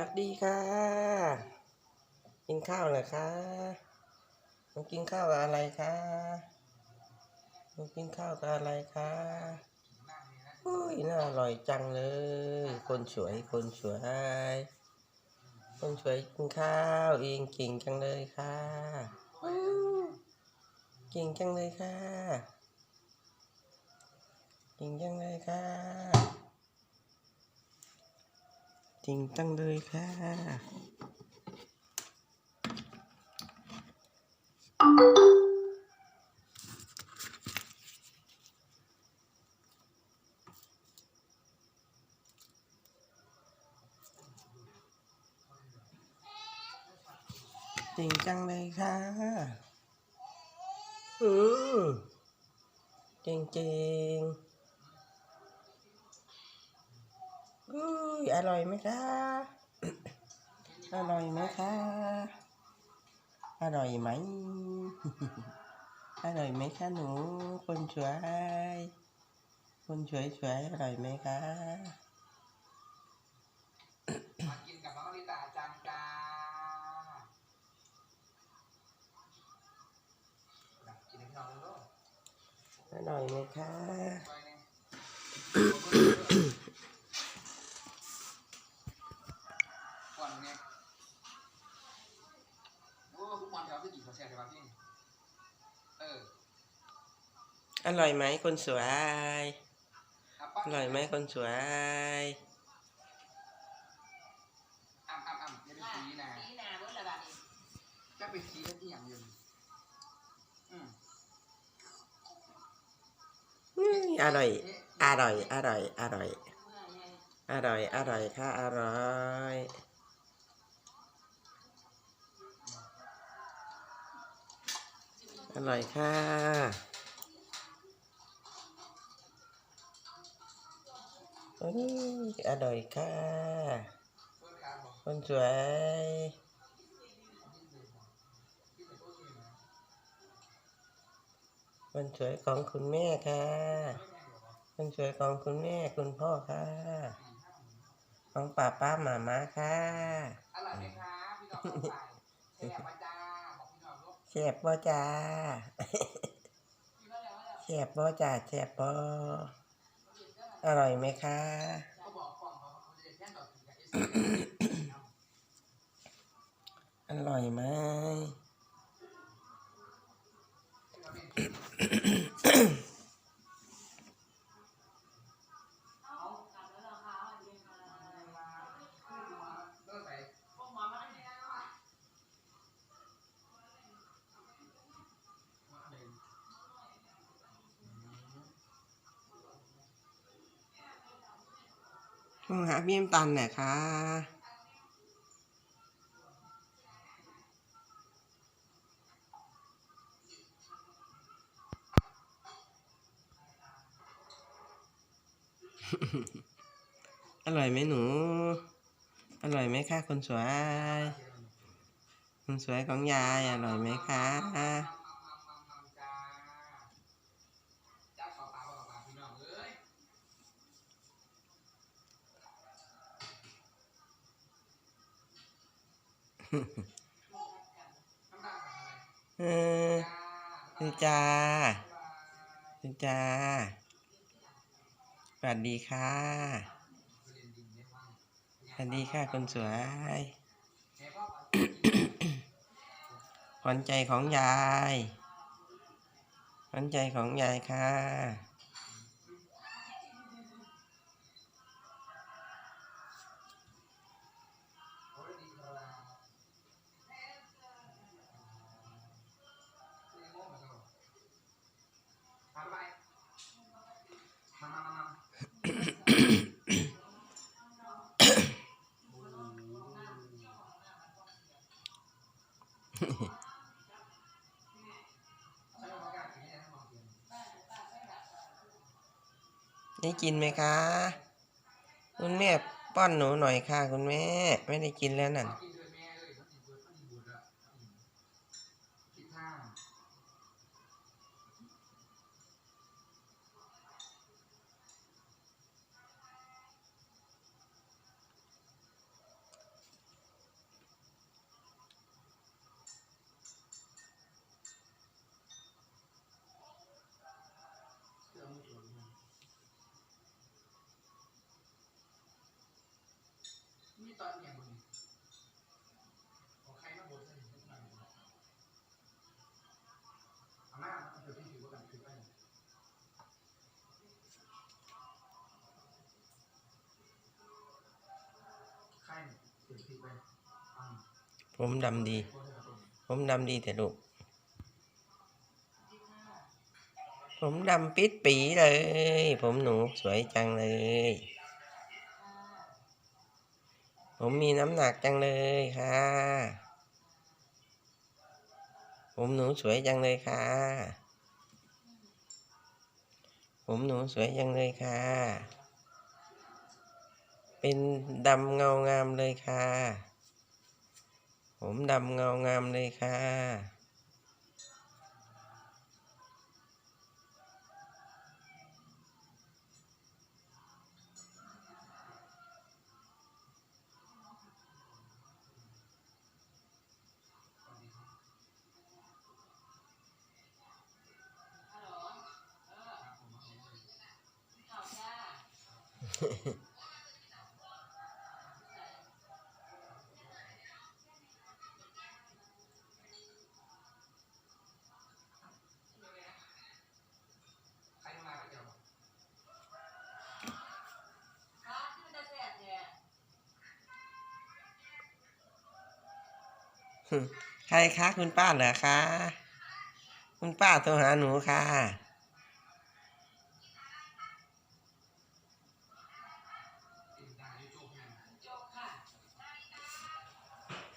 วัสดีค่ะ กินข้าวเหรอคะมากินข้าวกับอะไรคะมากินข้าวกับอะไรคะอุ้ยน่าอร่อยจังเลย คนสวยคนสวย คนสวยกินข้าวเองเก่งจังเลยค่ะเก่งจังเลยค่ะเก่งจังเลยค่ะ จริงจังเลยค่ะ จริงจังเลยค่ะเอืมจริงจริง ๆอุ้ยอร่อยไหมคะ อร่อยไหมคะ อร่อยไหม อร่อยไหมคะหนู คนสวย คนสวยสวยๆอร่อยไหมคะมากินกับน้องลิตาจังจ้ากินให้พี่น้องดูอร่อยไหมคะ อร่อยไหมคนสวยอะป้าอร่อยไหมคนสวยอ่ำอ่ำอ่ำอย่าไปชี้นะนี่นาเมื่อไรบ้างนี่จะไปชี้ได้ที่อย่างเดียวอืมอื้ออร่อยอร่อย อร่อย อร่อย เมื่อไงอร่อย อร่อยค่ะ อร่อย อร่อยค่ะ อื้ออร่อยค่ะ คนสวย คนสวยของคุณแม่ค่ะ คนสวยของคุณแม่คุณพ่อค่ะ ของป้าป้าหมาม้าค่ะอร่อยไหมคะพี่น้องทั้งหลายแซ่บมาจ้าบอกพี่น้องลูกแซ่บบ่จ้ามีว่าแล้วว่าแล้วแซ่บบ่จ้าแซ่บบ่ อร่อยไหมคะเขาบอกกล่องเขาเขาจะแย่งต่อถึงกับเอส อร่อยไหม เอากลับแล้วเหรอคะสวัสดีค่ะ เลิกไป พวกหมอมาให้ได้แล้วอะ ต้องหาพี่น้ำตันหน่อยค่ะอร่อยไหมหนู อร่อยไหมคะคนสวย คนสวยของยายอร่อยไหมคะ จ้าจ้าขอปลาขอปลาพี่น้องเอ้ย น้ำตาลอะไร เออคือจ้าคือจ้า สวัสดีค่ะ สวัสดีค่ะคนสวย ขวัญใจของยายขวัญใจของยายค่ะ ได้กินไหมคะ คุณแม่ป้อนหนูหน่อยค่ะ คุณแม่ ไม่ได้กินแล้วนั่น กินด้วยแม่เลยมันกินด้วยมันกินบุญอะกินข้าว ตอนเนี่ยมึงขอใครมาบดเลยอาม่ามันเดี๋ยวพี่ถือว่ากันคือไปอ่าผมดำดี ผมดำดีแต่ลูก ผมดำปิดปีเลย ผมหนูสวยจังเลย ผมมีน้ำหนักจังเลยค่ะ ผมหนูสวยจังเลยค่ะ ผมหนูสวยจังเลยค่ะ เป็นดำเงางามเลยค่ะ ผมดำเงางามเลยค่ะ ใครคะที่มันจะแสบเนี่ยใครคะคุณป้าเหรอคะ คุณป้าโทรหาหนูคะ่ะ